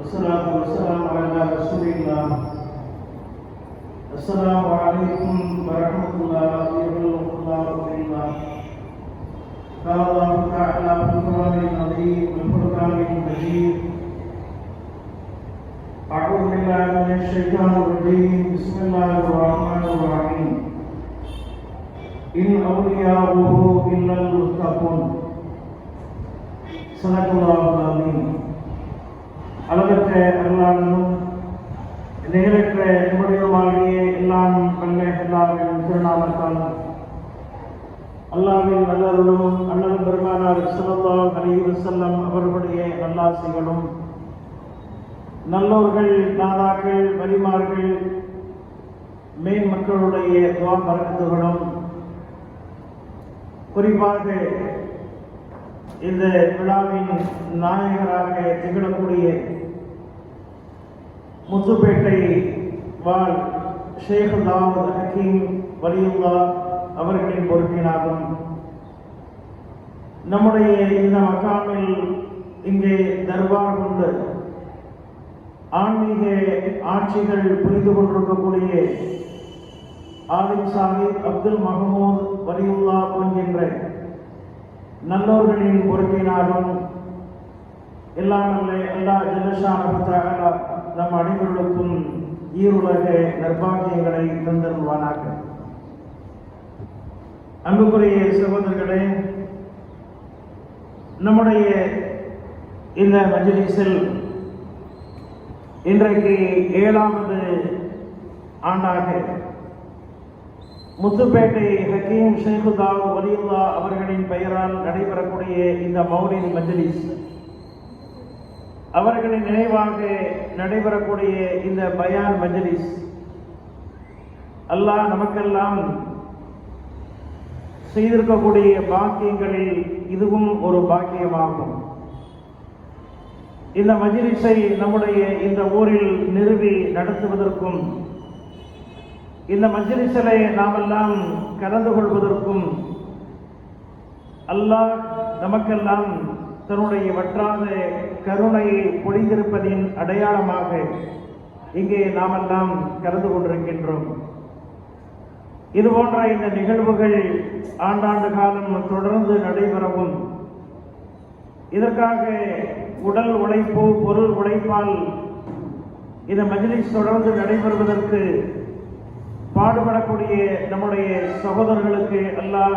والصلاة والسلام على رسول الله السلام عليكم ورحمة الله وبركاته. قال الله تعالى في القرآن العظيم والفرقان المجيد أعوذ بالله من الشيطان الرجيم. بسم الله الرحمن الرحيم. إن أولياؤه إلا المتقون. صدق الله العظيم. அளவற்ற அருளாளனும் நிகழற்ற நிம்மதியுமாகிய எல்லாம் வல்ல எல்லாவின் திருநாமத்தாலும் அல்லாவின் நல்லருளும் அண்ணன் பெருமானார் சல்லா அலி செல்லம் அவர்களுடைய நல்லாசைகளும் நல்லோர்கள் நாதாக்கள் வலிமார்கள் மேன் மக்களுடைய துவா பறக்கத்துகளும் குறிப்பாக இந்த விழாவின் நாயகராக திகழக்கூடிய முத்துப்பேட்டை வாழ் ஷேக் தாவூத் ஹக்கீம் வலியுல்லா அவர்களின் பொறுப்பினாலும் நம்முடைய இந்த மக்காமில் இங்கே தர்பார் கொண்டு ஆன்மீக ஆட்சிகள் புரிந்து கொண்டிருக்கக்கூடிய ஆலிம் சாஹிப் அப்துல் மஹமூத் வலியுல்லா போன்கின்ற நல்லோர்களின் பொறுப்பினாலும் எல்லாம் எல்லா ஜலசான நம் அனைவர்களுக்கும் ஈருலக நர்பாகியங்களை தந்தருவானாக அன்புக்குரிய சகோதரர்களே நம்முடைய இந்த மஜ்லிஸில் இன்றைக்கு ஏழாவது ஆண்டாக முத்துப்பேட்டை ஹக்கீம் ஷேகுதா வலியுல்லா அவர்களின் பெயரால் நடைபெறக்கூடிய இந்த மௌலின் மஜ்லிஸ் அவர்களின் நினைவாக நடைபெறக்கூடிய இந்த பயான் மஜலிஸ் அல்லாஹ் நமக்கெல்லாம் செய்திருக்கக்கூடிய பாக்கியங்களில் இதுவும் ஒரு பாக்கியமாகும். இந்த மஜ்லிஸை நம்முடைய இந்த ஊரில் நிறுவி நடத்துவதற்கும் இந்த மஜிலிசலை நாமெல்லாம் கலந்து கொள்வதற்கும் அல்லாஹ் நமக்கெல்லாம் தன்னுடைய வற்றாத கருணையை பொழிந்திருப்பதின் அடையாளமாக இங்கே நாமெல்லாம் கலந்து கொண்டிருக்கின்றோம். இது போன்ற இந்த நிகழ்வுகள் ஆண்டாண்டு காலம் தொடர்ந்து நடைபெறவும் இதற்காக உடல் உழைப்பு பொருள் உழைப்பால் இந்த மஜிலிஸ் தொடர்ந்து நடைபெறுவதற்கு பாடுபடக்கூடிய நம்முடைய சகோதரர்களுக்கு அல்லாஹ்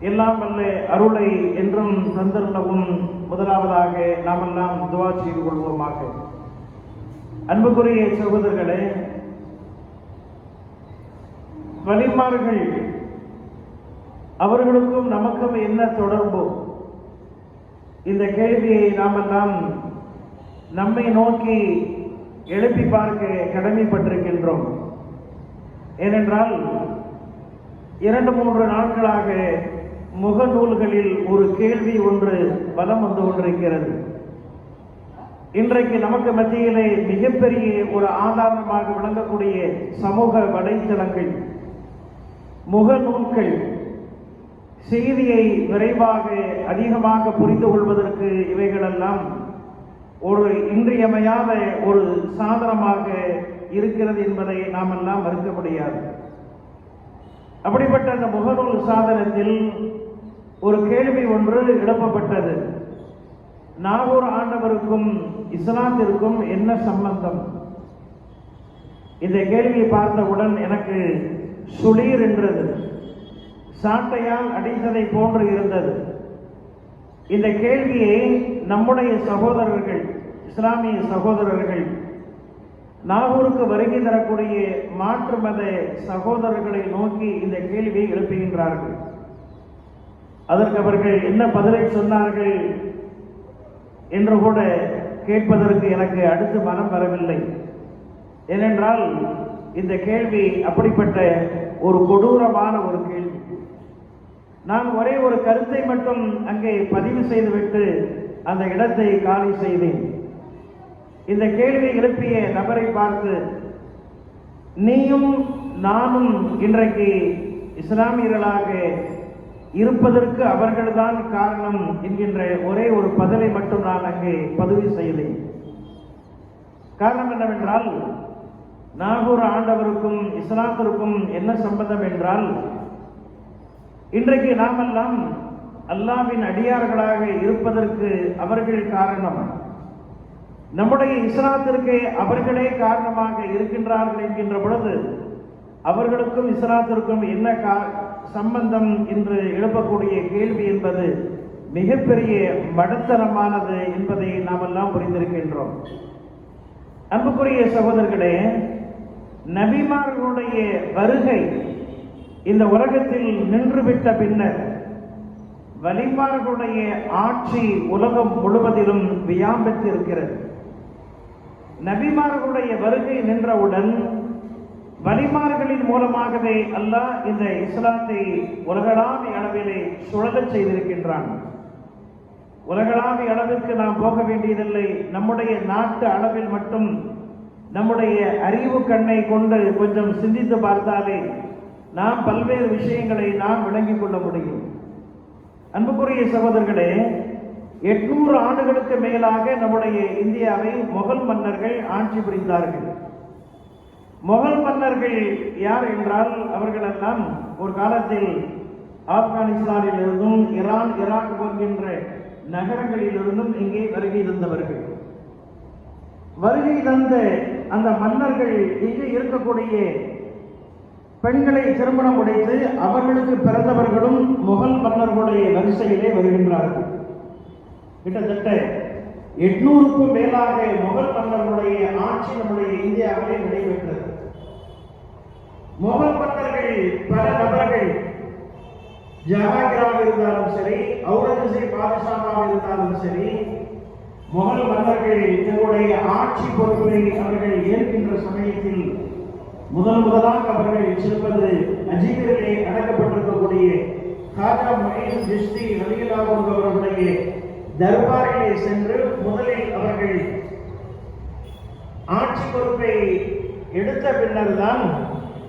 எல்லாம் வல்ல அருளை என்றும் தந்திருந்தவும் முதலாவதாக நாமெல்லாம் துவா செய்து கொள்வோமாக. அன்புக்குரிய சகோதரர்களே வலிமார்கள் அவர்களுக்கும் நமக்கும் என்ன தொடர்பு? இந்த கேள்வியை நாமெல்லாம் நம்மை நோக்கி எழுப்பி பார்க்க கடமைப்பட்டிருக்கின்றோம். ஏனென்றால் இரண்டு மூன்று நாட்களாக முகநூல்களில் ஒரு கேள்வி ஒன்று பலம் வந்து கொண்டிருக்கிறது. இன்றைக்கு நமக்கு மத்தியிலே மிகப்பெரிய ஒரு ஆதாரமாக விளங்கக்கூடிய சமூக வலைத்தளங்கள் முகநூல்கள் செய்தியை விரைவாக அதிகமாக புரிந்து கொள்வதற்கு இவைகளெல்லாம் ஒரு இன்றியமையாத ஒரு சாதனமாக இருக்கிறது என்பதை நாம் எல்லாம் மறுக்க முடியாது. அப்படிப்பட்ட அந்த முகநூல் சாதனத்தில் ஒரு கேள்வி ஒன்று எழுப்பப்பட்டது. நாகூர் ஆண்டவருக்கும் இஸ்லாத்திற்கும் என்ன சம்பந்தம்? இந்த கேள்வியை பார்த்தவுடன் எனக்கு சுளீர் என்றது. சாட்டையால் அடித்ததை போன்று இருந்தது. இந்த கேள்வியை நம்முடைய சகோதரர்கள் இஸ்லாமிய சகோதரர்கள் நாகூருக்கு வருகை தரக்கூடிய மாற்று மத சகோதரர்களை நோக்கி இந்த கேள்வியை எழுப்புகின்றார்கள். அதற்கு அவர்கள் என்ன பதிலை சொன்னார்கள் என்று கூட கேட்பதற்கு எனக்கு அடுத்து மனம் வரவில்லை. ஏனென்றால் இந்த கேள்வி அப்படிப்பட்ட ஒரு கொடூரமான ஒரு கேள்வி. நான் ஒரே ஒரு கருத்தை மட்டும் அங்கே பதிவு செய்துவிட்டு அந்த இடத்தை காலி செய்தேன். இந்த கேள்வி எழுப்பிய நபரை பார்த்து நீயும் நானும் இன்றைக்கு இஸ்லாமியர்களாக இருப்பதற்கு அவர்கள்தான் காரணம் என்கின்ற ஒரே ஒரு பதிலை மட்டும் நான் அங்கே பதிவு செய்தேன். காரணம் என்னவென்றால் நாகூர் ஆண்டவருக்கும் இஸ்லாத்திற்கும் என்ன சம்பந்தம் என்றால் இன்றைக்கு நாமெல்லாம் அல்லாவின் அடியார்களாக இருப்பதற்கு அவர்கள் காரணம். நம்முடைய இஸ்லாத்திற்கு அவர்களே காரணமாக இருக்கின்றார்கள் என்கின்ற பொழுது அவர்களுக்கும் இஸ்லாத்திற்கும் என்ன கா சம்பந்தம் என்று எழுப்பக்கூடிய கேள்வி என்பது மிகப்பெரிய மடத்தனமானது என்பதை நாம் எல்லாம் புரிந்திருக்கின்றோம். அன்புக்குரிய சகோதரர்களே நபிமார்களுடைய வருகை இந்த உலகத்தில் நின்றுவிட்ட பின்னர் வலிமார்களுடைய ஆட்சி உலகம் முழுவதிலும் வியாபித்திருக்கிறது. நபிமார்களுடைய வருகை நின்றவுடன் வலிமார்களின் மூலமாகவே அல்லாஹ் இந்த இஸ்லாத்தை உலகளாவிய அளவிலே சுழலச் செய்திருக்கின்றான். உலகளாவிய அளவிற்கு நாம் போக வேண்டியதில்லை. நம்முடைய நாட்டு அளவில் மட்டும் நம்முடைய அறிவு கண்ணை கொண்டு கொஞ்சம் சிந்தித்து பார்த்தாலே நாம் பல்வேறு விஷயங்களை நாம் விளங்கிக் கொள்ள முடியும். அன்புக்குரிய சகோதரர்களே எட்நூறு ஆண்டுகளுக்கு மேலாக நம்முடைய இந்தியாவை முகல் மன்னர்கள் ஆட்சி புரிந்தார்கள். முகல் மன்னர்கள் யார் என்றால் அவர்களெல்லாம் ஒரு காலத்தில் ஆப்கானிஸ்தானில் இருந்தும் ஈரான் ஈராக் போகின்ற நகரங்களிலிருந்தும் இங்கே வருகை தந்தவர்கள். வருகை தந்த அந்த மன்னர்கள் இங்கு இருக்கக்கூடிய பெண்களை திருமணம் உடைத்து அவர்களுக்கு பிறந்தவர்களும் முகல் மன்னர்களுடைய வரிசையிலே வருகின்றார்கள். கிட்டத்தட்ட எட்நூறுக்கும் மேலாக முகல் மன்னர்களுடைய ஆட்சி நம்முடைய இந்தியாவிலே நடைபெற்றது. முகல் மன்னர்கள் பல நபர்கள் ஜஹாங்கீராக இருந்தாலும் சரி அவுரங்கசீப் பாதுஷாவாக இருந்தாலும் சரி முகல் மன்னர்கள் தங்களுடைய ஆட்சி பொறுப்பை அவர்கள் ஏற்கின்ற சமயத்தில் முதல் முதலாக அவர்கள் செல்வது அஜீகரிலே அடக்கப்பட்டிருக்கக்கூடிய காஜா மொயின் ஜிஸ்தி ரலியல்லாஹு அவர்களுடைய தர்பாரிலே சென்று முதலில் அவர்கள் ஆட்சி பொறுப்பை எடுத்த பின்னர் தான்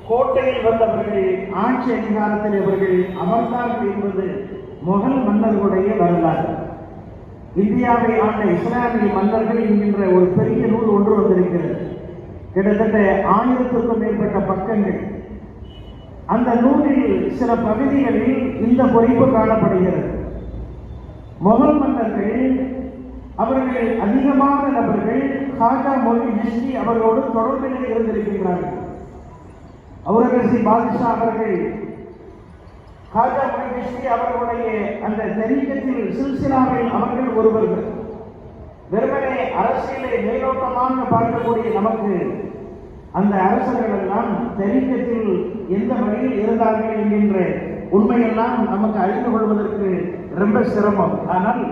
கோட்டையில் வந்தவர்கள் ஆட்சி அதிகாரத்தில் இவர்கள் அமர்ந்தார்கள் என்பது முகல் மன்னர்களுடைய வரலாறு. இந்தியாவை ஆண்ட இஸ்லாமிய மன்னர்கள் என்கின்ற ஒரு பெரிய நூல் ஒன்று வந்திருக்கிறது. கிட்டத்தட்ட ஆயிரத்துக்கும் மேற்பட்ட பக்கங்கள். அந்த நூலில் சில பகுதிகளில் இந்த குறிப்பு காணப்படுகிறது. முகல் மன்னர்கள் அவர்கள் அதிகமான நபர்கள் காஜா மொழி ஜிஸ்டி அவர்களோடு தொடர்பில் இருந்திருக்கின்றார்கள். அவுரகசி பாதிஷா அவர்கள் காஜா மொழி ஜிஸ்டி அவர்களுடைய அந்த தெரீக்கத்தில் சில்சிலாவில் அவர்கள் ஒருவர்கள். வெறுமனே அரசியலை மேலோட்டமாக பார்க்கக்கூடிய நமக்கு அந்த அரசர்கள் எல்லாம் தெரீக்கத்தில் எந்த வழியில் இருந்தார்கள் என்கின்ற உண்மையெல்லாம் நமக்கு அறிந்து கொள்வதற்கு ரொம்ப சிரமம். ஆனால்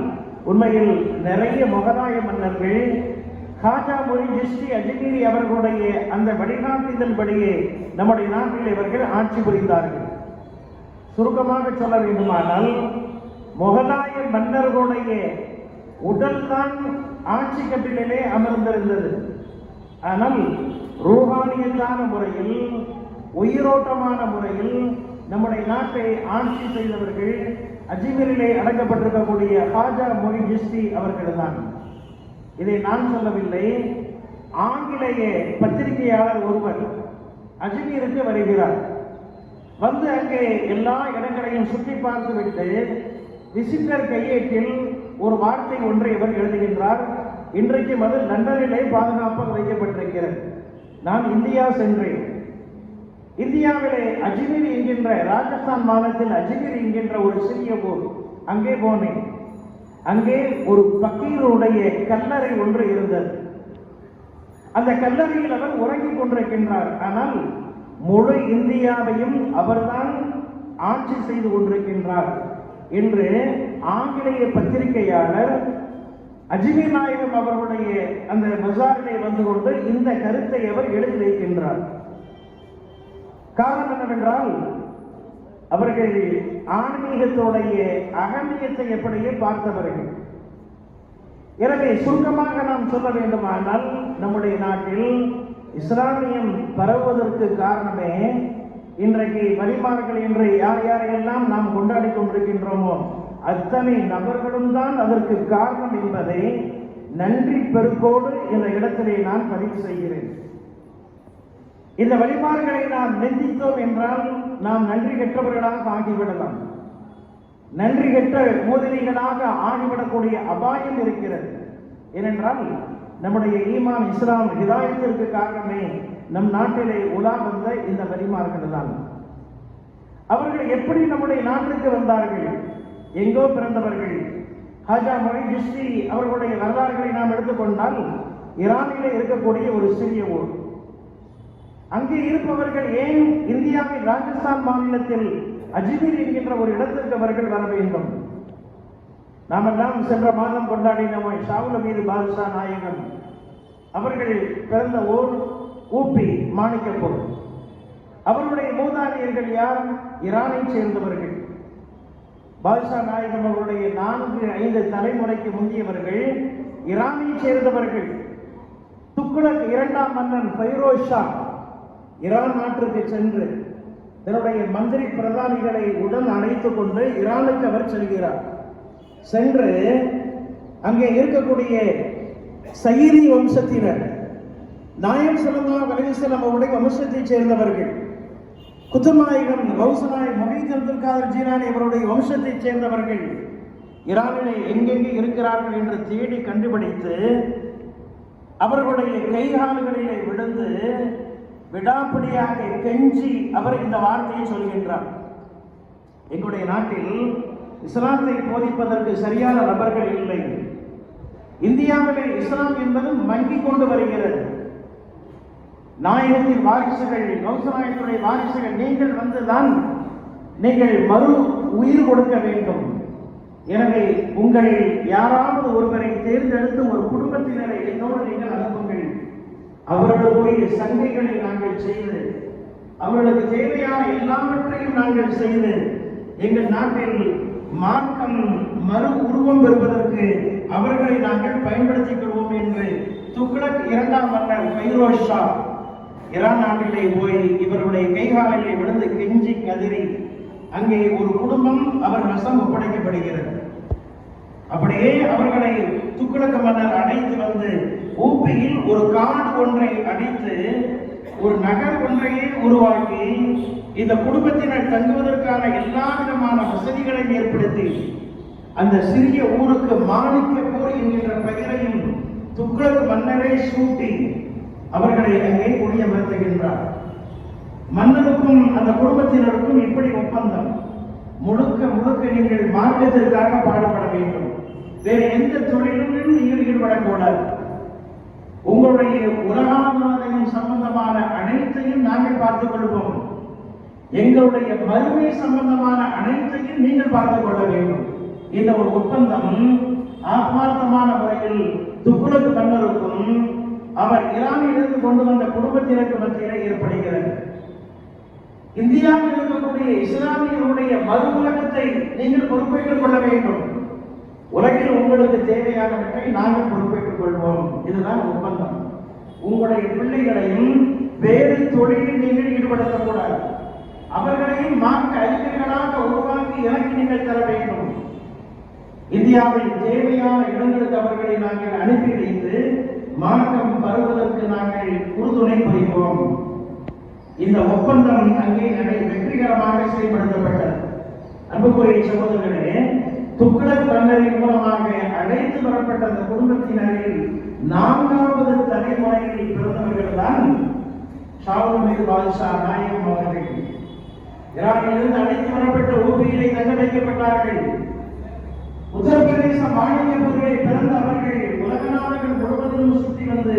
உண்மையில் நிறைய முகலாய மன்னர்கள் காஜா மொழி ஜிஸ்டி அஜ்மீரி அவர்களுடைய அந்த வழிகாட்டுதல்படியே நம்முடைய நாட்டில் இவர்கள் ஆட்சி புரிந்தார்கள். சுருக்கமாக சொல்ல வேண்டுமானால் முகலாய மன்னர்களுடைய உடல்தான் ஆட்சி கட்டிலே அமர்ந்திருந்தது. ஆனால் ரூஹானியத்தான முறையில் உயிரோட்டமான முறையில் நம்முடைய நாட்டை ஆட்சி செய்தவர்கள் அஜ்மீரிலே அடக்கப்பட்டிருக்கக்கூடிய ஹாஜா மொழி ஜிஸ்தி அவர்கள்தான். இதை நான் சொல்லவில்லை. ஆங்கிலேய பத்திரிகையாளர் ஒருவர் அஜ்மீருக்கு வருகிறார். வந்து அங்கே எல்லா இடங்களையும் சுற்றி பார்த்து விட்டு விசிட்டர் கையேட்டில் ஒரு வார்த்தை ஒன்றை இவர் எழுதுகின்றார். இன்றைக்கு மது லண்டனிலே பாதுகாப்பாக வைக்கப்பட்டிருக்கிறது. நான் இந்தியா சென்றேன். இந்தியாவிலே அஜ்மீர் என்கின்ற ராஜஸ்தான் மாநிலத்தில் அஜ்மீர் என்கின்ற ஒரு சிறிய ஊர். அங்கே போனேன். அங்கே ஒரு பக்கீருடைய கல்லறை ஒன்று இருந்தது. அந்த கல்லறையில் அவர் உறங்கிக் கொண்டிருக்கின்றார். ஆனால் முழு இந்தியாவையும் அவர்தான் ஆட்சி செய்து கொண்டிருக்கின்றார் என்று ஆங்கிலேய பத்திரிகையாளர் அஜிமி நாயகம் அவர்களுடைய அந்த பஜாரிலே வந்து கொண்டு இந்த கருத்தை அவர் எழுதி வைக்கின்றார். காரணம் என்னவென்றால் அவர்கள் ஆன்மீகத்துடைய அகமியத்தை எப்படியே பார்த்தவர்கள். எனவே சுருக்கமாக நாம் சொல்ல வேண்டுமானால் நம்முடைய நாட்டில் இஸ்லாமியம் பரவுவதற்கு காரணமே இன்றைக்கு வழிமார்கள் என்று யார் யாரையெல்லாம் நாம் கொண்டாடி கொண்டிருக்கின்றோமோ அத்தனை நபர்களும் தான் அதற்கு காரணம் என்பதை நன்றி பெருக்கோடு இந்த இடத்திலே நான் பதிவு செய்கிறேன். இந்த வழிபாடுகளை நாம் நிந்தித்தோம் என்றால் நாம் நன்றி கெட்டவர்களாக ஆகிவிடலாம். நன்றி கெட்ட மோதலிகளாக ஆகிவிடக்கூடிய அபாயம் இருக்கிறது. ஏனென்றால் நம்முடைய ஈமான் இஸ்லாம் ஹிதாயத்திற்கு காரணமே நம் நாட்டிலே உலா வந்த இந்த வரிமார்கள் தான். அவர்கள் எப்படி நம்முடைய நாட்டிற்கு வந்தார்கள்? எங்கோ பிறந்தவர்கள். ஹாஜா மொழி அவர்களுடைய வரலாறுகளை நாம் எடுத்துக்கொண்டால் ஈரானிலே இருக்கக்கூடிய ஒரு சிறிய ஊர். அங்கே இருப்பவர்கள் ஏன் இந்தியாவின் ராஜஸ்தான் மாநிலத்தில் அஜ்மீர் என்கின்ற ஒரு இடத்திற்கு அவர்கள் வர வேண்டும்? நாமெல்லாம் சென்ற மாதம் கொண்டாடினோம் ஷாவுல மீது பாதுஷா நாயகன் அவர்கள் பிறந்த ஊர் ஊப்பி மாணிக்கப்பூர் அவருடைய மூதாதையர்கள் யார்? ஈரானை சேர்ந்தவர்கள். பாதுஷா நாயகம் அவருடைய நான்கு ஐந்து தலைமுறைக்கு முந்தியவர்கள் ஈரானை சேர்ந்தவர்கள். துக்குளக் இரண்டாம் மன்னன் பைரோஷா ஷா. ஈரான் நாட்டிற்கு சென்று தன்னுடைய மந்திரி பிரதானிகளை உடன் அழைத்து கொண்டு ஈரானுக்கு அவர் செல்கிறார். சென்று அங்கே இருக்கக்கூடிய சயீதி வம்சத்தினர் நாயம் சல்லா அலிசல்லாம் அவருடைய வம்சத்தைச் சேர்ந்தவர்கள் குத்துநாயகன் கௌசநாய் மொஹீத் அப்துல் காதர் ஜீலானி அவருடைய வம்சத்தைச் சேர்ந்தவர்கள் ஈரானிலே எங்கெங்கே இருக்கிறார்கள் என்று தேடி கண்டுபிடித்து அவர்களுடைய கைகால்களிலே விழுந்து விடாப்பிடியாக கெஞ்சி அவர் இந்த வார்த்தையை சொல்கின்றார். எங்களுடைய நாட்டில் இஸ்லாத்தை போதிப்பதற்கு சரியான நபர்கள் இல்லை. இந்தியாவிலே இஸ்லாம் என்பது மங்கிக் கொண்டு வருகிறது. நாயகத்தின் வாரிசுகள் கௌசநாயகத்துடைய வாரிசுகள் நீங்கள் வந்துதான் நீங்கள் மறு உயிர் கொடுக்க வேண்டும். எனவே உங்கள் யாராவது ஒருவரை தேர்ந்தெடுத்து ஒரு குடும்பத்தினரை என்னோடு நீங்கள் அனுப்புங்கள். அவர்களுடைய சங்கைகளை நாங்கள் செய்து அவர்களுக்கு தேவையான எல்லாவற்றையும் நாங்கள் செய்து எங்கள் நாட்டில் மார்க்கம் மறு உருவம் பெறுவதற்கு அவர்களை நாங்கள் பயன்படுத்திக் கொள்வோம் என்று துக்ளக் இரண்டாம் மன்னர் பைரோஷ் ஷா இரான் நாட்டிலே போய் இவருடைய கைகாலிலே விழுந்து கெஞ்சி கதிரி அங்கே ஒரு குடும்பம் அவர் வசம் ஒப்படைக்கப்படுகிறது அப்படியே அவர்களை துக்குளக்க மன்னர் அடைத்து வந்து ஊப்பியில் ஒரு காடு ஒன்றை அடித்து ஒரு நகர் ஒன்றையே உருவாக்கி இந்த குடும்பத்தினர் தங்குவதற்கான எல்லா விதமான வசதிகளையும் ஏற்படுத்தி அந்த சிறிய ஊருக்கு மாணிக்கப்பூர் என்கின்ற பெயரையும் துக்ளக் மன்னரை சூட்டி அவர்களை அங்கே குடியமர்த்துகின்றார். மன்னருக்கும் அந்த குடும்பத்தினருக்கும் இப்படி ஒப்பந்தம். முழுக்க முழுக்க நீங்கள் மார்க்கத்திற்காக பாடுபட வேண்டும். வேறு எந்த தொழிலும் நீங்கள் ஈடுபடக்கூடாது. உங்களுடைய உலகாதாரம் சம்பந்தமான அனைத்தையும் நாங்கள் பார்த்துக் கொள்வோம். எங்களுடைய வறுமை சம்பந்தமான அனைத்தையும் நீங்கள் பார்த்துக் கொள்ள வேண்டும். இந்த ஒரு ஒப்பந்தம் ஆத்மார்த்தமான முறையில் துப்புரவு கண்ணருக்கும் அவர் ஈரானிலிருந்து கொண்டு வந்த குடும்பத்தினருக்கு மத்தியில் ஏற்படுகிறது. இந்தியாவில் இருக்கக்கூடிய இஸ்லாமியர்களுடைய மறு உலகத்தை நீங்கள் பொறுப்பேற்றுக் கொள்ள வேண்டும். உலகில் உங்களுக்கு தேவையானவற்றை நாங்கள் பொறுப்பேற்றுக் கொள்வோம். இதுதான் ஒப்பந்தம். உங்களுடைய பிள்ளைகளையும் வேறு தொழிலில் நீங்கள் ஈடுபடுத்தக்கூடாது அவர்களையும் மாற்று அறிஞர்களாக உருவாக்கி எனக்கு நீங்கள் தர வேண்டும். இந்தியாவில் தேவையான இடங்களுக்கு அவர்களை நாங்கள் அனுப்பி வைத்து மாற்றம் பருவதற்கு நாங்கள் உறுதுணை புரிவோம். இந்த ஒப்பந்தம் அங்கே வெற்றிகரமாக செயல்படுத்தப்பட்டது. அன்புக்குரிய சகோதரர்களே துக்ளக் மன்னரின் மூலமாக அழைத்து வரப்பட்ட அந்த குடும்பத்தினரில் நான்காவது தலைமுறையில் பிறந்தவர்கள் தான் ஷாவுல் பாதுஷா நாயகம் அவர்கள். ஈரானிலிருந்து அழைத்து வரப்பட்ட ஊபியிலே தங்க வைக்கப்பட்டார்கள். உத்தரப்பிரதேச மாநிலங்களிலே பிறந்த அவர்கள் உலக நாடுகள் முழுவதிலும் சுற்றி வந்து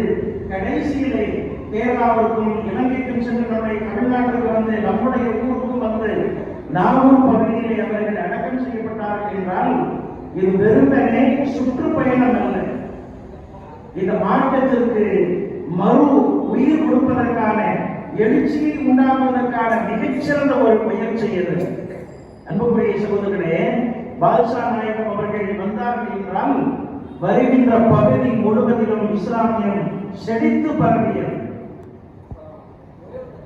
கடைசியிலே கேரளாவுக்கும் இலங்கைக்கும் சென்று நம்முடைய தமிழ்நாட்டுக்கு வந்து நம்முடைய ஊருக்கும் வந்து நாகூர் பகுதியிலே அவர்கள் அடக்கம் செய்யப்பட்டார்கள் என்றால் இது வெறுமனே சுற்றுப்பயணம் அல்ல. இந்த மாற்றத்திற்கு மறு உயிர் கொடுப்பதற்கான எழுச்சியை உண்டாக்குவதற்கான மிகச்சிறந்த ஒரு முயற்சி இது அன்புக்குரிய சகோதரர்களே பாதுஷா நாயகம் அவர்கள் வந்தார்கள் என்றால் வருகின்ற பகுதி முழுவதிலும் இஸ்லாமியம் செழித்து பரவியது.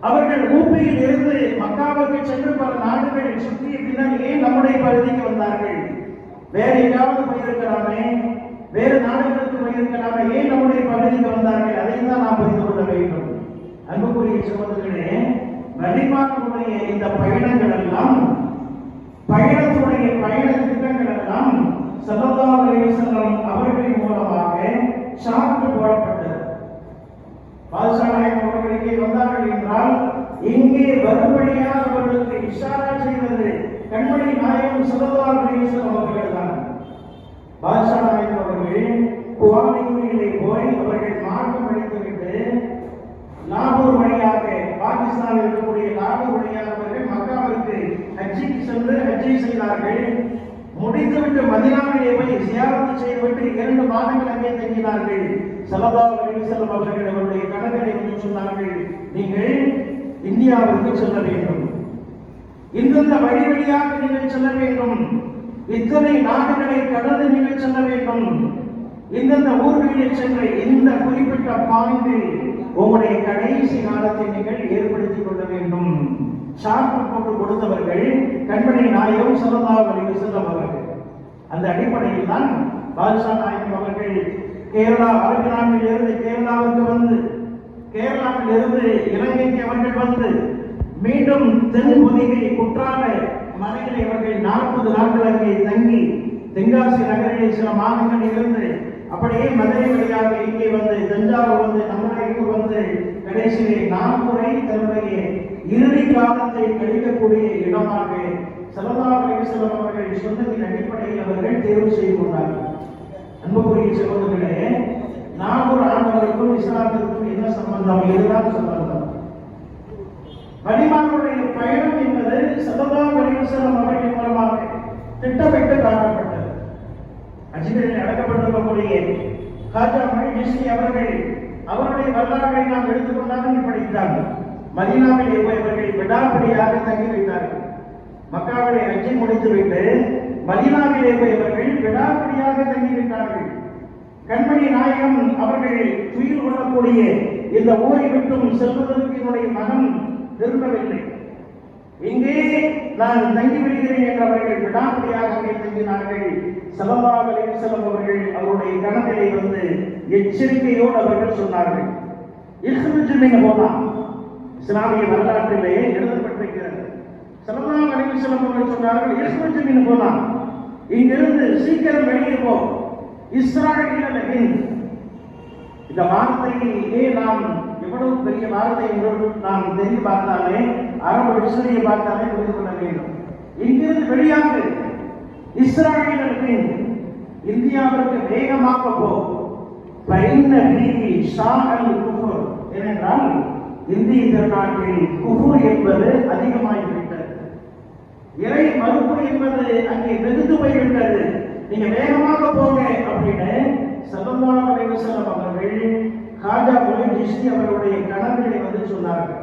அவர்கள் ஊப்பியில் இருந்து மக்காவுக்கு சென்று பல நாடுகள் சுற்றிய பின்னர் ஏன் நம்முடைய பகுதிக்கு வந்தார்கள். வேற எங்காவது போயிருக்கலாமே? வேறு நாடுகளுக்கு போயிருக்கலாமே? ஏன் நம்முடைய பகுதிக்கு வந்தார்கள்? அதையும் தான் நாம் புரிந்து கொள்ள வேண்டும். அன்புக்குரிய சகோதரர்களே வழிபாட்டுடைய இந்த பயணங்கள் எல்லாம் பயணத்துடைய பயண திட்டங்கள் எல்லாம் சல்லல்லாஹு அவர்களின் மூலமாக சார்ந்து போடப்பட்டது. பாதுஷா இங்கே வந்தார்கள் என்றால் இங்கே வரும்படியாக அவர்களுக்கு இஷாரா செய்தது கண்மணி நாயகம் சல்லல்லாஹு அலைஹி அவர்கள் தான் பாதுஷா நாயகம் அவர்கள் குவாலியூரிலே போய் அவர்கள் மார்க்கம் அளித்துவிட்டு லாகூர் வழியாக பாகிஸ்தானில் இருக்கக்கூடிய லாகூர் வழியாக அவர்கள் மக்காவிற்கு ஹஜ்ஜிக்கு சென்று ஹஜ்ஜை செய்தார்கள். முடித்துவிட்டு மதினாவிலே போய் சியாரத்து செய்துவிட்டு இரண்டு மாதங்கள் அங்கே தங்கினார்கள். சலதா அலைஹி அவர்கள் அவருடைய கணக்கை சொன்னார்கள். நீங்கள் இந்தியாவிற்கு செல்ல வேண்டும். இந்தந்த வழி வழியாக நீங்கள் செல்ல வேண்டும். இத்தனை நாடுகளை கடந்து நீங்கள் செல்ல வேண்டும். இந்தந்த ஊர்களில் சென்று இந்த குறிப்பிட்ட பாயிண்டில் உங்களுடைய கடைசி காலத்தை நீங்கள் ஏற்படுத்திக் கொள்ள வேண்டும். சார்பு போட்டு கொடுத்தவர்கள் கண்மணி நாயகம் சல்லல்லாஹு அலைஹி வஸல்லம் அந்த அடிப்படையில் தான் பாதுஷா நாயகம் அவர்கள் கேரளா அரபிராமில் இருந்து கேரளாவுக்கு வந்து கேரளாவில் இருந்து இலங்கைக்கு அவர்கள் வந்து மீண்டும் தென் ஒதுங்கி குற்றால மலையில் இவர்கள் நாற்பது நாட்கள் அங்கே தங்கி தென்காசி நகரிலே சில மாதங்கள் இருந்து அப்படியே மதுரை வழியாக இங்கே வந்து தஞ்சாவூர் வந்து தமிழகத்துக்கு வந்து கடைசியிலே நான்குரை தன்னுடைய இறுதி காலத்தை கழிக்கக்கூடிய இடமாக செல்லதாக செல்லம் அவர்கள் சொன்னதின் அடிப்படையில் அவர்கள் தேர்வு செய்து கொண்டார்கள். அன்புக்குரிய சகோதரர்களே நாகூர் ஆண்டவருக்கும் இஸ்லாத்திற்கும் என்ன சம்பந்தம்? இதுதான் சம்பந்தம்? வடிமானுடைய பயணம் என்பது சததா வலிவசலம் அவர்கள் மூலமாக திட்டமிட்டு காணப்பட்டது. அஜ்மீரில் அடக்கப்பட்டிருக்கக்கூடிய ஹாஜா மொழிஜி அவர்கள் அவருடைய வரலாறுகளை நாம் எடுத்துக்கொண்டாலும் படித்தார்கள் மதீனாவிலே இவர்கள் அவர்கள் தங்கி வைத்தார்கள் மக்காவிலே ஹஜ்ஜை முடித்துவிட்டு மதீனாவிலே இவர்கள் அவர்கள் தங்கி வைத்தார்கள் கண்மணி நாயகம் அவர்கள் உயிர் கொள்ளக்கூடிய இந்த ஊரை விட்டும் செல்வதற்கு என்னுடைய மகன் விரும்பவில்லை. இங்கே நான் தங்கி விடுகிறேன் என்று அவர்கள் விடாப்பிடியாக அங்கே தங்கினார்கள் சலமாக செல்லும் அவர்கள் அவருடைய கணக்கிலே வந்து எச்சரிக்கையோடு அவர்கள் சொன்னார்கள். இஸ்மின் போலாம் இஸ்லாமிய வரலாற்றிலே எழுதப்பட்டிருக்கிறது சலமாக செல்லும் அவர்கள் சொன்னார்கள் இஸ்மின் போனா இங்கிருந்து சீக்கிரம் வெளியே போ. இஸ்ராயல் இந்த வார்த்தையிலே நாம் எவ்வளவு பெரிய வார்த்தை என்று நாம் தெரிந்து பார்த்தாலே அரபு டிக்ஷனரியை பார்த்தாலே புரிந்து கொள்ள வேண்டும். இங்கிருந்து வெளியாக இஸ்ராயல் இந்தியாவிற்கு வேகமாக போ. பயந்த பீதி ஷாஹல் குஃபுர். ஏனென்றால் இந்திய திருநாட்டில் குஃபுர் என்பது அதிகமாகிவிட்டது. இறை மறுப்பு என்பது அங்கே வெகுந்து போய்விட்டது. நீங்க வேகமாக போங்க அப்படின்னு சல்லல்லாஹு அலைஹி வஸல்லம் அவர்கள் காஜா மொழி ஜிஷ்டி அவர்களுடைய கனவிலே வந்து சொன்னார்கள்.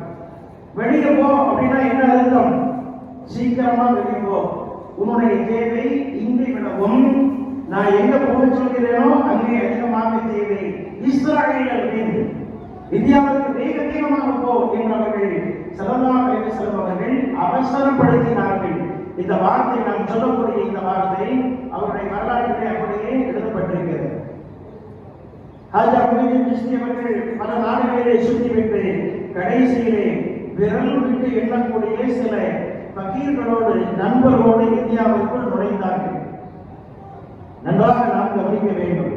வெளியே போ அப்படின்னா என்ன அர்த்தம்? சீக்கிரமா வெளியே போ. உன்னுடைய தேவை இங்கு விடவும் நான் எங்க போக சொல்கிறேனோ அங்கே அதிகமாக தேவை. இஸ்ராயல் இந்தியாவுக்கு வேக வேகமாக போ என்று அவர்கள் சல்லல்லாஹு அலைஹி வஸல்லம் அவர்கள் அவசரப்படுத்தினார்கள். இந்த வார்த்தை நாம் சொல்லக்கூடிய இந்த வார்த்தை அவருடைய வரலாற்றிலே அப்படியே எழுதப்பட்டிருக்கிறது ஹாஜா முஹிதீன் பல நாடுகளிலே சுற்றிவிட்டு கடைசியிலே விரல் விட்டு எண்ணக்கூடிய சில பக்கீர்களோடு நண்பர்களோடு இந்தியாவிற்குள் நுழைந்தார்கள். நன்றாக நாம் கவனிக்க வேண்டும்.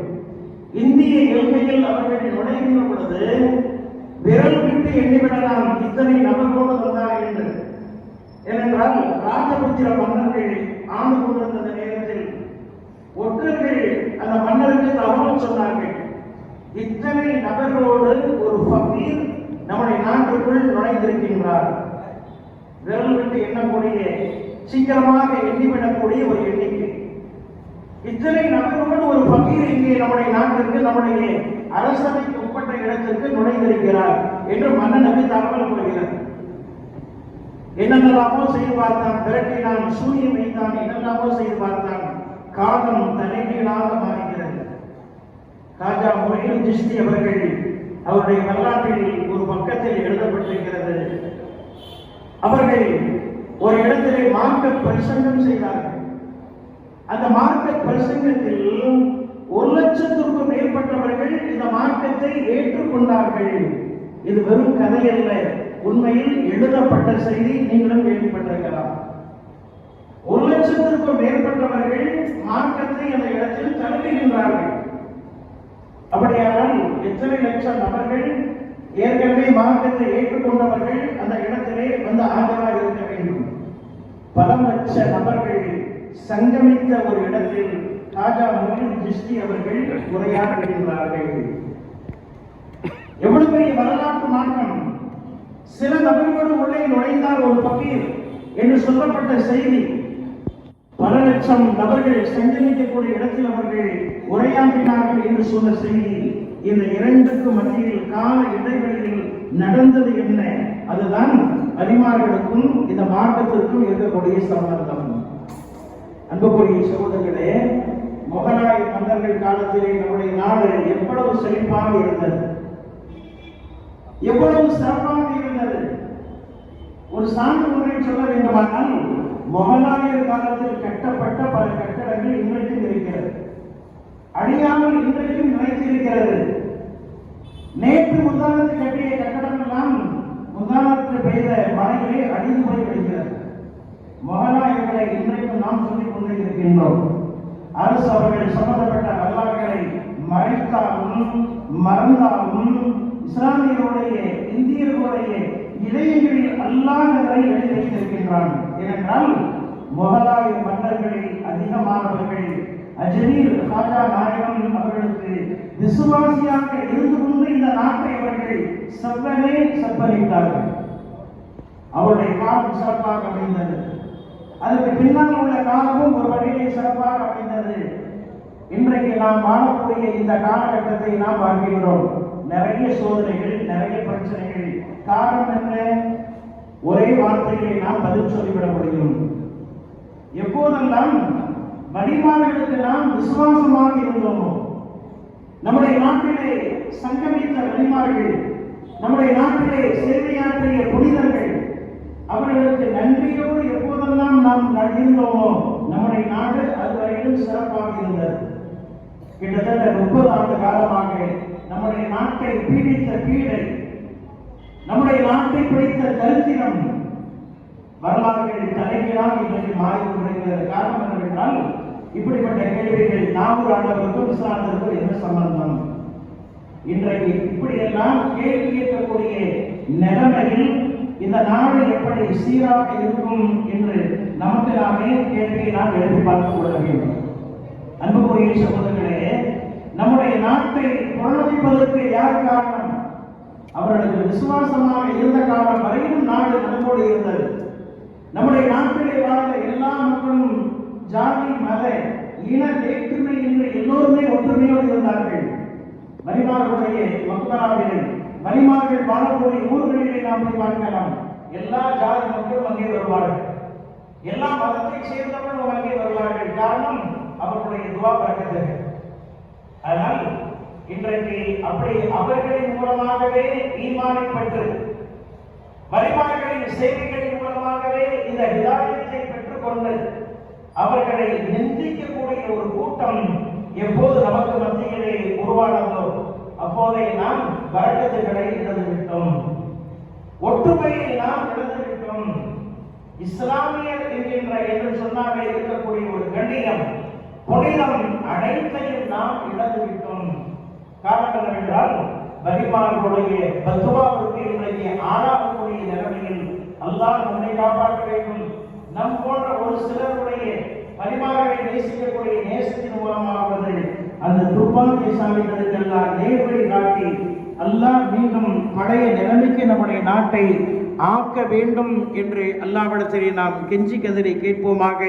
இந்திய எல்கையில் அவர்கள் நுழைகின்ற பொழுது விரல் விட்டு எண்ணிவிடலாம் இத்தனை நபர்களோடு வந்தார் என்று. ஏனென்றால் ராஜபுத்திர மன்னர்கள் ஆண்டு கொண்டிருந்த நேரத்தில் ஒற்றர்கள் அந்த மன்னருக்கு தகவல் சொன்னார்கள். இத்தனை நபர்களோடு ஒரு பகீர் நம்முடைய நாட்டுக்குள் நுழைந்திருக்கின்றார். விரல் விட்டு எண்ணக்கூடிய சீக்கிரமாக எண்ணிவிடக்கூடிய ஒரு எண்ணிக்கை. இத்தனை நபர்களோடு ஒரு பகீர் இங்கே நம்முடைய நாட்டிற்கு நம்முடைய அரசவைக்கு உட்பட்ட இடத்திற்கு நுழைந்திருக்கிறார் என்று மன்னனுக்கு தகவல் கொடுக்கிறது என்னென்னலாமோ செய்து பார்த்தான் திரட்டினான் சூரியன் வைத்தான் என்னெல்லாமோ செய்து பார்த்தான் காலம் தலைகீழாக மாறுகிறது ராஜா முறையில் ஜிஸ்தி அவர்கள் அவருடைய வரலாற்றில் ஒரு பக்கத்தில் எழுதப்பட்டிருக்கிறது. அவர்கள் ஒரு இடத்திலே மார்க்க பிரசங்கம் செய்தார்கள். அந்த மார்க்க பிரசங்கத்தில் ஒரு லட்சத்திற்கும் மேற்பட்டவர்கள் இந்த மார்க்கத்தை ஏற்றுக்கொண்டார்கள். இது வெறும் கதை அல்ல. உண்மையில் எழுதப்பட்ட செய்தி நீங்களும் கேள்விப்பட்டிருக்கலாம். ஒரு லட்சத்திற்கும் மேற்பட்டவர்கள் மார்க்கத்தை அந்த இடத்தில் தழுவுகின்றார்கள். அப்படியானால் எத்தனை லட்சம் நபர்கள் ஏற்கனவே மார்க்கத்தை ஏற்றுக்கொண்டவர்கள் அந்த இடத்திலே வந்து ஆஜராக இருக்க வேண்டும். பல லட்ச நபர்கள் சங்கமித்த ஒரு இடத்தில் ராஜா மோகன் திருஷ்டி அவர்கள் உரையாற்றுகின்றார்கள். எவ்வளவு பெரிய வரலாற்று மாற்றம். சில நபர்களோடு உள்ளே நுழைந்தால் ஒரு பக்கீர் என்று சொல்லப்பட்ட செய்தி. பல லட்சம் நபர்கள் சஞ்சரிக்கக்கூடிய இடத்தில் அவர்கள் உரையாற்றினார்கள் என்று சொன்ன செய்தி இந்த இரண்டுக்கு மத்தியில் கால இடைவெளியில் நடந்தது என்ன? அதுதான் அரிமார்களுக்கும் இந்த மார்க்கத்திற்கும் இருக்கக்கூடிய சம்பந்தம். அன்புக்குரிய சகோதரர்களே முகலாய மன்னர்கள் காலத்திலே நம்முடைய நாடு எவ்வளவு செழிப்பாக இருந்தது. எவ்வளவு சிறப்பாக இருந்தது. ஒரு சான்று ஒன்றை சொல்ல வேண்டுமானால் முகலாயர் காலத்தில் கட்டப்பட்ட பல கட்டடங்கள் இன்றைக்கும் இருக்கிறது. அழியாமல் இன்றைக்கும் நிலைத்திருக்கிறது. நேற்று முந்தானத்து கட்டிய கட்டடம் எல்லாம் முந்தானத்து பெய்த மழையிலே அழிந்து போய் விடுகிறது முகலாயர்களை இன்றைக்கும் நாம் சொல்லிக் கொண்டே இருக்கின்றோம் அரசு அவர்கள் சம்பந்தப்பட்ட வரலாறுகளை மறைத்தாலும் மறந்தாலும் இஸ்லாமியருடைய இந்தியர்களுடைய இதயங்களில் அல்லாதவரை எழுதி வைத்திருக்கின்றான் ஏனென்றால் முகலாய மன்னர்களில் அதிகமானவர்கள் அஜமீர் ராஜா நாயகம் அவர்களுக்கு விசுவாசியாக இருந்து கொண்டு இந்த நாட்டை அவர்கள் செவ்வனே செப்பனிட்டார்கள். அவருடைய காலம் சிறப்பாக அமைந்தது. அதுக்கு பின்னால் உள்ள காலமும் ஒரு வகையை சிறப்பாக அமைந்தது. இன்றைக்கு நாம் வாழக்கூடிய இந்த காலகட்டத்தை நாம் வாழ்கின்றோம். நிறைய சோதனைகள் நிறைய பிரச்சனைகள். காரணம் என்ன? ஒரே வார்த்தைகளை நாம் பதில் சொல்லிவிட முடியும். எப்போதெல்லாம் வழிமார்களுக்கு நாம் விசுவாசமாக இருந்தோமோ நம்முடைய நாட்டிலே சங்கமித்த மணிமார்கள் நம்முடைய நாட்டிலே சேவையாற்றிய புனிதர்கள் அவர்களுக்கு நன்றியோடு எப்போதெல்லாம் நாம் நடந்தோமோ நம்முடைய நாடு அதுவரையிலும் சிறப்பாக இருந்தது. கிட்டத்தட்ட முப்பது ஆண்டு காலமாக நம்முடைய நாட்டை பீடித்த பீடை நம்முடைய நாட்டை பிடித்த தரித்திரம் வரலாறுகளின் இன்றைக்கு மாறி கொண்டிருக்கிறது காரணம் என்னவென்றால் இப்படிப்பட்ட கேள்விகள் நாகூர் ஆண்டவருக்கும் இஸ்லாத்திற்கும் என்ன சம்பந்தம்? இன்றைக்கு இப்படியெல்லாம் கேள்வி கேட்கக்கூடிய நிலைமையில் இந்த நாடு எப்படி சீராக இருக்கும் என்று நமக்கு நாமே கேள்வியை நாம் எழுதி பார்த்துக் கொள்ள வேண்டும். அன்புக்குரிய சகோதரர்களே நம்முடைய நாட்டை புறநடிப்பதற்கு யார் காரணம்? அவர்களுக்கு விசுவாசமாக இருந்த காலம் வரையிலும் நாடு நம்மோடு இருந்தது. நம்முடைய நாட்டிலே வாழ்ந்த எல்லா மக்களும் ஜாதி மத இன வேற்றுமை என்று எல்லோருமே ஒற்றுமையோடு இருந்தார்கள். வலிமார்களுடைய மக்களாவினர் வலிமார்கள் வாழக்கூடிய ஊர்களிலே நாம் போய் பார்க்கலாம் எல்லா ஜாதி மக்களும் அங்கே வருவார்கள். எல்லா மதத்தை சேர்ந்தவர்களும் அங்கே வருவார்கள். காரணம் அவர்களுடைய துவா பறக்கிறது. அதனால் இன்றைக்கு அப்படி அவர்களின் மூலமாகவே ஈமானை பெற்று வழிமார்களின் செய்திகளின் மூலமாகவே இந்த ஹிதாயத்தை பெற்றுக்கொண்டு அவர்களை நிந்திக்கக்கூடிய ஒரு கூட்டம் எப்போது நமக்கு மத்தியிலே உருவானதோ அப்போதை நாம் வரக்கத்துகளை இழந்துவிட்டோம். ஒற்றுமையை நாம் இழந்துவிட்டோம். இஸ்லாமியர் என்கின்ற என்று சொன்னாக இருக்கக்கூடிய ஒரு கண்ணியம் புனிதம் அனைத்தையும் நாம் இழந்துவிட்டோம். காரணம் என்றால் பரிமார்களுடைய பத்துவாவுக்கு இன்றைக்கு ஆளாகக்கூடிய நிலைமையில் அல்லாஹ் நம்மை காப்பாற்ற வேண்டும். நம் போன்ற ஒரு சிலருடைய பரிமாறவை நேசிக்கக்கூடிய நேசத்தின் மூலமாவது அந்த துர்பாகியசாலிகளுக்கெல்லாம் நேர்வழி காட்டி அல்லாஹ் மீண்டும் பழைய நிலைமைக்கு நம்முடைய நாட்டை ஆக்க வேண்டும் என்று அல்லாவிடத்திலே நாம் கெஞ்சி கதறி கேட்போமாக.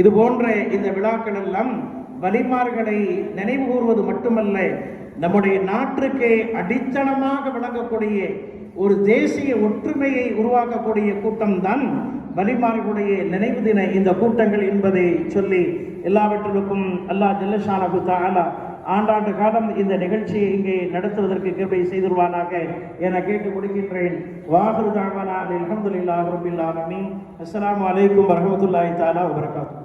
இது போன்ற இந்த விழாக்கள் எல்லாம் வலிமார்களை நினைவு கூறுவது மட்டுமல்ல நம்முடைய நாட்டுக்கு அடித்தளமாக விளங்கக்கூடிய ஒரு தேசிய ஒற்றுமையை உருவாக்கக்கூடிய கூட்டம்தான் வலிமார்களுடைய நினைவு தின இந்த கூட்டங்கள் என்பதை சொல்லி எல்லாவற்றிற்கும் அல்லாஹ் ஜல்லஷானபு தாலா ஆண்டாண்டு காலம் இந்த நிகழ்ச்சியை இங்கே நடத்துவதற்கு கிருபை செய்துருவானாக என கேட்டு கொடுக்கின்றேன் வாகுரு தாழ்வானா அலமதுல்லா ரபில்லாலமி அஸ்லாம் அஸ்ஸலாமு அலைக்கும் தாலா வரகாத்து